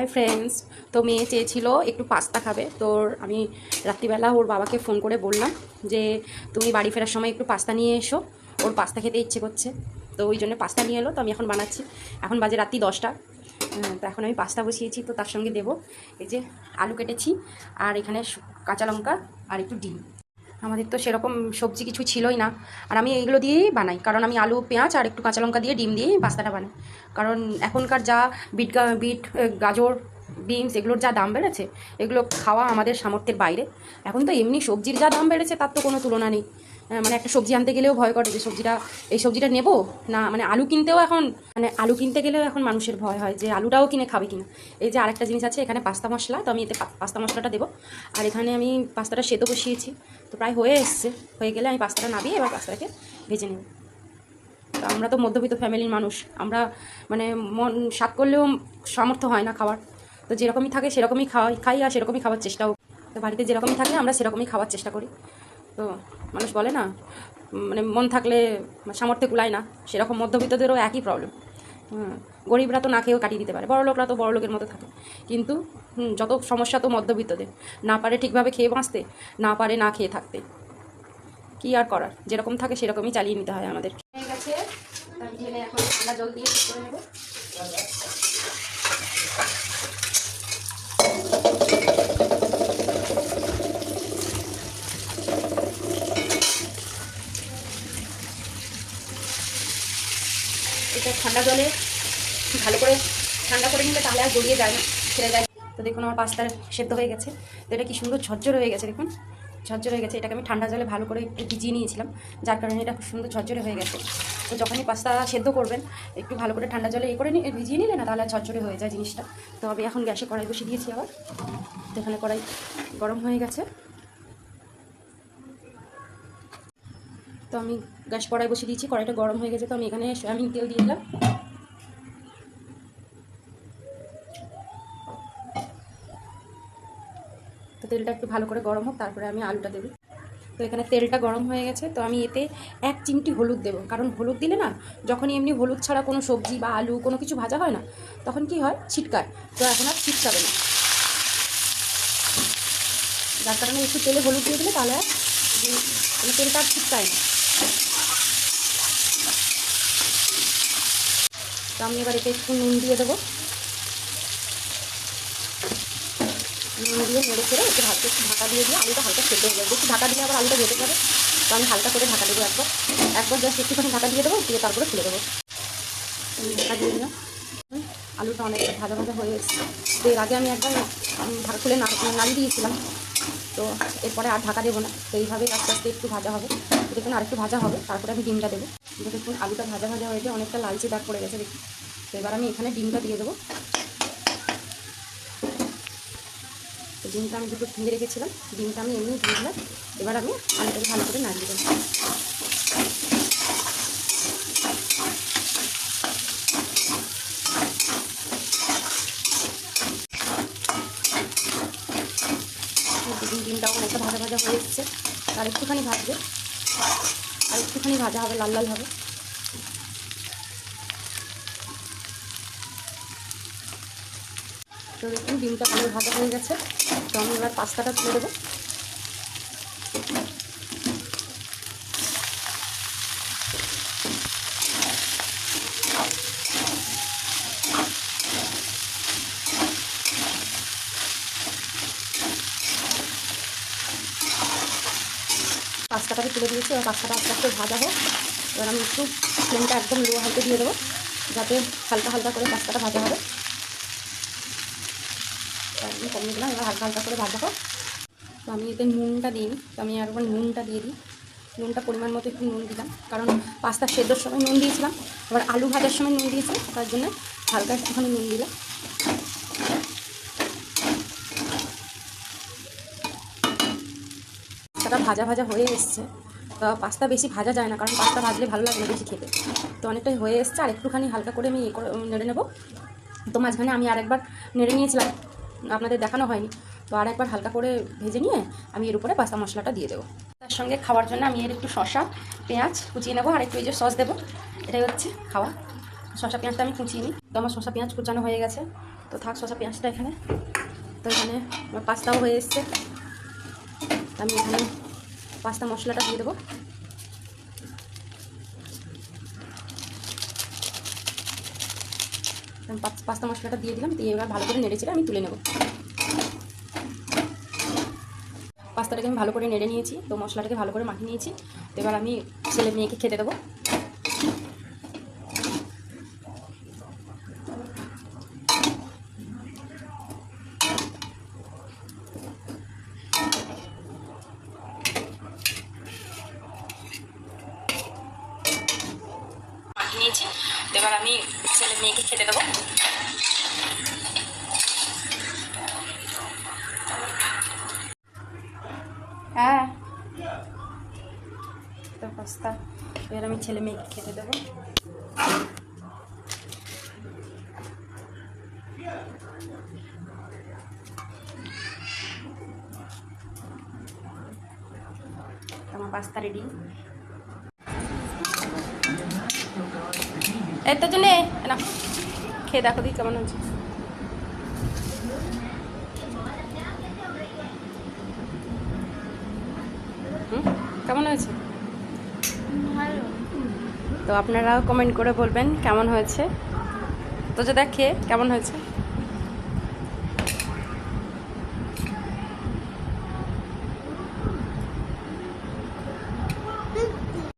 Hi friends, তো মেয়ে চেয়েছিল একটু পাস্তা খাবে। তো আমি রাত্রিবেলা ওর বাবাকে ফোন করে বললাম যে, তুমি বাড়ি ফেরার সময় একটু পাস্তা নিয়ে এসো। ওর পাস্তা খেতে ইচ্ছে করছে, তো ওই জন্য পাস্তা নিয়ে এলো, তো আমি এখন বানাচ্ছি। এখন বাজে রাত্রি দশটা। তো এখন আমি পাস্তা বসিয়েছি, তো তার সঙ্গে দেবো। এই যে আলু কেটেছি, আর এখানে কাঁচা লঙ্কা আর একটু ডিম। আমাদের তো সেরকম সবজি কিছু ছিলই না। আর আমি এইগুলো দিয়েই বানাই। কারণ আমি আলু, পেঁয়াজ আর একটু কাঁচা লঙ্কা দিয়ে ডিম দিয়েই পাস্তাটা বানাই। কারণ এখনকার যা বিট বিট গাজর, বিনস এগুলোর যা দাম বেড়েছে, এগুলো খাওয়া আমাদের সামর্থ্যের বাইরে। এখন তো এমনি সবজির যা দাম বেড়েছে, তার তো কোনো তুলনা নেই। মানে একটা সবজি আনতে গেলেও ভয় করে যে সবজিটা, এই সবজিটা নেব? না মানে আলু কিনতেও এখন মানে আলু কিনতে গেলেও এখন মানুষের ভয় হয় যে আলুটাও কিনে খাবে কিনা। এই যে আরেকটা জিনিস আছে, এখানে পাস্তা মশলা, তো আমি এতে পাস্তা মশলাটা দেবো। আর এখানে আমি পাস্তাটা সেদ্ধ বসিয়েছি, তো প্রায় হয়ে এসছে। হয়ে গেলে আমি পাস্তাটা নাবিয়ে এবার পাস্তাটাকে ভেজে নেব। তো আমরা তো মধ্যবিত্ত ফ্যামিলির মানুষ, আমরা মানে মন স্বাদ করলেও সামর্থ্য হয় না খাওয়ার। তো যেরকমই থাকে সেরকমই খাওয়াই, খাই আর সেরকমই খাওয়ার চেষ্টাও তো বাড়িতে যেরকমই থাকে, আমরা সেরকমই খাওয়ার চেষ্টা করি। তো মানুষ বলে না মানে মন থাকলে সামর্থ্য কুলায় না, সেরকম মধ্যবিত্তদেরও একই প্রবলেম গরিবরা তো না খেয়েও কাটিয়ে দিতে পারে বড় লোকরা তো বড় লোকের মতো থাকে। কিন্তু যত সমস্যা তো মধ্যবিত্তদের, না পারে ঠিকভাবে খেয়ে বাঁচতে, না পারে না খেয়ে থাকতে। কি আর করার? যেরকম থাকে সেরকমই চালিয়ে নিতে হয় আমাদের। এখন ঠান্ডা জল দিয়ে করে নেব। এটা ঠান্ডা জলে ভালো করে ঠান্ডা করে নিলে তাহলে আর গড়িয়ে যায় না, ছেড়ে যায়। তো দেখুন আমার পাস্তা সেদ্ধ হয়ে গেছে। তো এটা কি সুন্দর ঝরঝরে হয়ে গেছে, দেখুন। ঝরঝরে হয়ে গেছে। এটাকে আমি ঠান্ডা জলে ভালো করে একটু ভিজিয়ে নিয়েছিলাম, যার কারণে এটা খুব সুন্দর ঝরঝরে হয়ে গেছে। তো যখনই পাস্তা সেদ্ধ করবেন, একটু ভালো করে ঠান্ডা জলে এ করে ভিজিয়ে নিলে না তাহলে ঝরঝরে হয়ে যায় জিনিসটা। তো আমি এখন গ্যাসে কড়াই বসিয়ে দিয়েছি আবার। তো এখানে কড়াই গরম হয়ে গেছে। তো আমি গ্যাস কড়াই বসিয়ে দিয়েছি, কড়াইটা গরম হয়ে গেছে, তো আমি এখানে সয়াবিন তেল দিয়ে দিলাম। তো তেলটা একটু ভালো করে গরম হোক, তারপরে আমি আলুটা দেবো। তো এখানে তেলটা গরম হয়ে গেছে, তো আমি এতে এক চিমটি হলুদ দেবো। কারণ হলুদ দিলে না, যখনই এমনি হলুদ ছাড়া কোনো সবজি বা আলু, কোনো কিছু ভাজা হয় না, তখন কি হয়? ছিটকায়। তো এখন আর ছিটকাবে না। যার কারণে একটু তেলে হলুদ দিয়ে দিলে তাহলে আর তেলটা আর ছিটকায় না। তো আমি এবার এতে একটু নুন দিয়ে দেবো। নুন দিয়ে নেড়ে ছেড়ে একটু হালকা একটু ঢাকা দিয়ে দিয়ে আলুটা হালকা সেদ্ধ হয়ে যাবে। একটু ঢাকা দিলে আবার আলুটা যেতে পারে তো আমি হালকা করে ঢাকা দেবো একবার। একবার জাস্ট একটুখানি ঢাকা দিয়ে দেবো, দিয়ে তারপরে খুলে দেবো। ঢাকা দিয়ে দিলাম। আলুটা অনেকটা ভাজা ভাজা হয়ে এসেছে তো এর আগে আমি একবার ঢাকা খুলে না নাড়িয়ে দিয়েছিলাম। তো এরপরে আর ঢাকা দেবো না। তো এইভাবে আস্তে আস্তে একটু ভাজা হবে। দেখুন আরেকটু ভাজা হবে, তারপরে আমি ডিমটা দেবো। দেখুন আলুটা ভাজা ভাজা হয়েছে, অনেকটা লালচে দাগ পড়ে গেছে দেখুন। তো এবার আমি এখানে ডিমটা দিয়ে দেবো। ডিমটা আমি দুটো ভেঙে রেখেছিলাম। ডিমটা আমি এমনি দিয়ে দিলাম এবার আমি আলুটাকে ভালো করে নাড়িয়ে দেবো দেখুন ডিমটাও অনেকটা ভাজা ভাজা হয়ে এসছে। আর একটুখানি ভাজবে। আর একটুখানি ভাজা হবে, লাল লাল হবে। তো দেখুন, ডিমটা ভালো ভাজা হয়ে গেছে। তো আমি এবার পাস্তাটা তুলে দেবো। পাস্তাটাকে তুলে দিয়েছি, এবার পাস্তাটা আস্তে আস্তে ভাজা হোক। এবার আমি একটু ফ্লেমটা একদম লো হালকা দিয়ে দেবো, যাতে হালকা হালকা করে পাস্তাটা ভাজা হবে। কমিয়ে দিলাম, এবার হালকা হালকা করে ভাজা হোক। তো আমি এতে নুনটা দিই, তো আমি একবার নুনটা দিয়ে দিই। নুনটা পরিমাণ মতো একটু নুন দিলাম, কারণ পাস্তা সেদ্ধর সময় নুন দিয়েছিলাম আবার আলু ভাজার সময় নুন দিয়েছিলাম তার জন্য হালকা একটুখানি নুন দিলাম। পাস্তাটা ভাজা ভাজা হয়ে এসছে। তো পাস্তা বেশি ভাজা যায় না, কারণ পাস্তা ভাজলে ভালো লাগে না বেশি খেতে। তো অনেকটাই হয়ে এসছে, আর একটুখানি হালকা করে আমি নেড়ে নেব। তো মাঝখানে আমি আরেকবার নেড়ে নিয়েছিলাম, আপনাদের দেখানো হয়নি। তো আর একবার হালকা করে ভেজে নিয়ে আমি এর উপরে পাস্তা মশলাটা দিয়ে দেবো। তার সঙ্গে খাওয়ার জন্য আমি এর একটু শশা পেঁয়াজ কুচিয়ে নেব, আর একটু এই যে সস দেবো। এটাই হচ্ছে খাওয়া। শশা পেঁয়াজটা আমি কুচিয়ে নিই। তো আমার শশা পেঁয়াজ কুচানো হয়ে গেছে। তো থাক শশা পেঁয়াজটা এখানে। তো এখানে আমার পাস্তাও হয়ে এসছে। আমি এখানে পাস্তা মশলাটা দিয়ে দেবো। পাস্তা মশলাটা দিয়ে দিলাম, দিয়ে এবার ভালো করে নেড়েছিলে আমি তুলে নেব। পাস্তাটাকে আমি ভালো করে নেড়ে নিয়েছি, তো মশলাটাকে ভালো করে মাখিয়ে নিয়েছি। তো এবার আমি ছেলে মেয়েকে খেতে দেবো। নিয়েছি। এবার আমি ছেলে মেয়েকে খেতে দেবো। হ্যাঁ। পাস্তা এবার আমি ছেলে মেয়েকে খেতে দেবো। আমার পাস্তা রেডি এই তো জন্যে? না। খেয়ে দেখো দিই কেমন হুম? কেমন হয়েছে? তো আপনারাও কমেন্ট করে বলবেন কেমন হয়েছে। তো যে দেখে কেমন হয়েছে?